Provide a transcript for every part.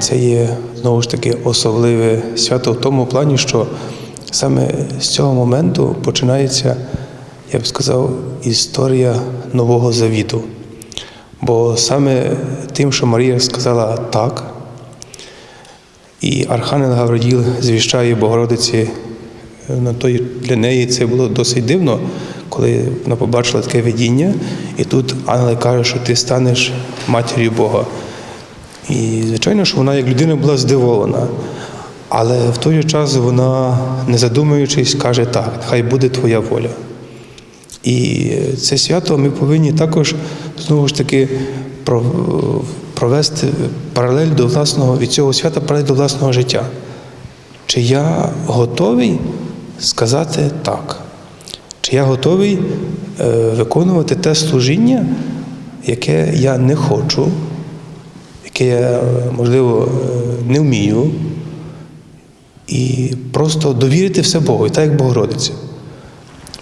це є знову ж таки особливе свято в тому плані, що саме з цього моменту починається, я б сказав, історія Нового Завіту. Бо саме тим, що Марія сказала так, і Архангел Гавриїл звіщає Богородиці е, на той для неї це було досить дивно, коли вона побачила таке видіння, і тут ангел каже, що ти станеш матір'ю Бога. І звичайно, що вона як людина була здивована. Але в той же час вона, не задумуючись, каже так, хай буде твоя воля. І це свято ми повинні також знову ж таки провести паралель до власного від цього свята паралель до власного життя. Чи я готовий сказати так? Чи я готовий е, виконувати те служіння, яке я не хочу, яке я, можливо, е, не вмію, і просто довірити все Богу, і так як Богородиця.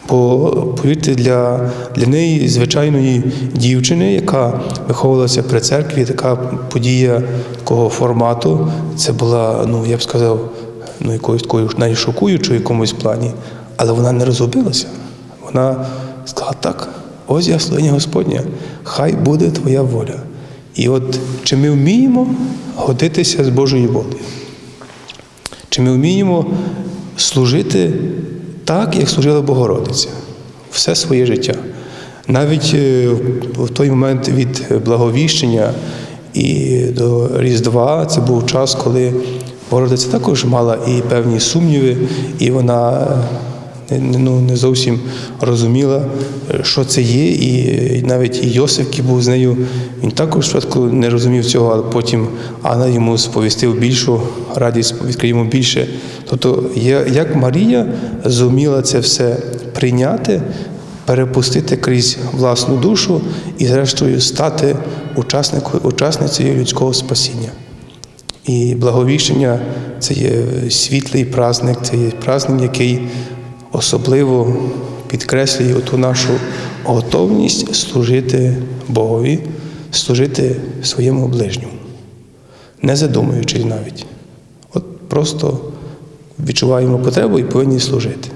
Бо повірте, для, для неї, звичайної дівчини, яка виховувалася при церкві, така подія такого формату, це була, ну я б сказав, ну якоюсь такою навіть шокуючою в якомусь плані, але вона не розгубилася. Вона сказала так, ось я слиня Господня, хай буде твоя воля. І от чи ми вміємо годитися з Божою волею? Чи ми вміємо служити так, як служила Богородиця все своє життя? Навіть е, в той момент від благовіщення і до Різдва це був час, коли Богородиця також мала і певні сумніви, і вона не- ну, не зовсім розуміла, е, що це є, і навіть і Йосиф, який був з нею, він також спочатку не розумів цього, але потім Анна йому сповістив більшу радість, відкрив йому більше. Тобто, як Марія зуміла це все прийняти, перепустити крізь власну душу і, зрештою, стати учасницею людського спасіння. І благовіщення це є світлий праздник, це є праздник, який особливо підкреслює ту нашу готовність служити Богові, служити своєму ближньому, не задумуючись навіть. От просто відчуваємо потребу і повинні служити.